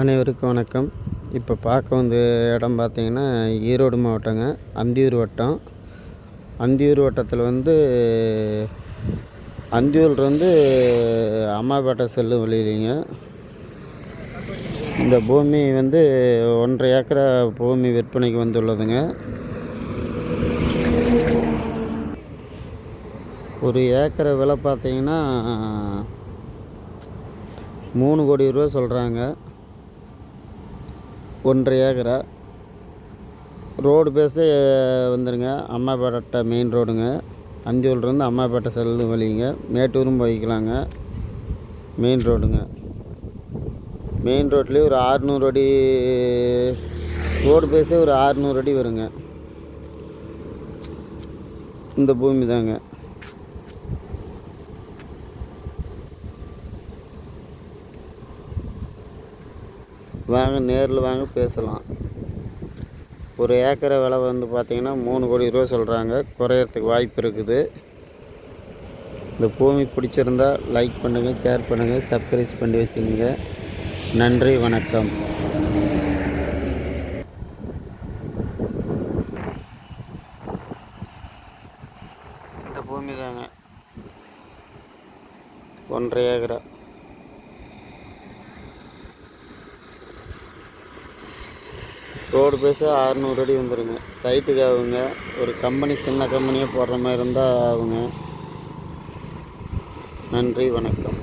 அனைவருக்கும் வணக்கம். இப்போ பார்க்க வந்த இடம் பார்த்திங்கன்னா ஈரோடு மாவட்டங்க. அந்தியூர் வட்டம். அந்தியூர் வட்டத்தில் வந்து அந்தியூர்லேருந்து அம்மாபேட்டை செல்லும் வழியிலிங்க இந்த பூமி வந்து ஒன்றரை ஏக்கரை பூமி விற்பனைக்கு வந்துள்ளதுங்க. ஒரு ஏக்கரை விலை பார்த்திங்கன்னா மூணு கோடி ரூபா சொல்கிறாங்க ஒன்றரை ஏக்கரா ரோடு பேஸு வந்துடுங்க அம்மாபேட்டை மெயின் ரோடுங்க. அஞ்சூர்லேருந்து அம்மாபேட்டை செல்லும் வழிங்க. மேட்டூரும் போய்க்கலாங்க. மெயின் ரோடுங்க. மெயின் ரோட்லேயே ஒரு ஆறுநூறு அடி ரோடு பேஸே ஒரு ஆறுநூறு அடி வருங்க. இந்த பூமி தாங்க வாங்க நேரில் வாங்க பேசலாம். ஒரு ஏக்கரை விலை வந்து பார்த்திங்கன்னா மூணு கோடி ரூபா சொல்கிறாங்க குறையறதுக்கு வாய்ப்பு இருக்குது. இந்த பூமி பிடிச்சிருந்தா லைக் பண்ணுங்கள் ஷேர் பண்ணுங்கள் சப்ஸ்கிரைப் பண்ணி வச்சுக்கோங்க. நன்றி வணக்கம். இந்த பூமி தாங்க ஒன்றரை ஏக்கரை. ரோடு பேஸு அறநூறு அடி வந்துடுங்க சைட்டுக்கு ஆகுங்க. ஒரு கம்பெனி சின்ன கம்பெனியாக போடுற மாதிரி இருந்தால் ஆகுங்க. நன்றி வணக்கம்.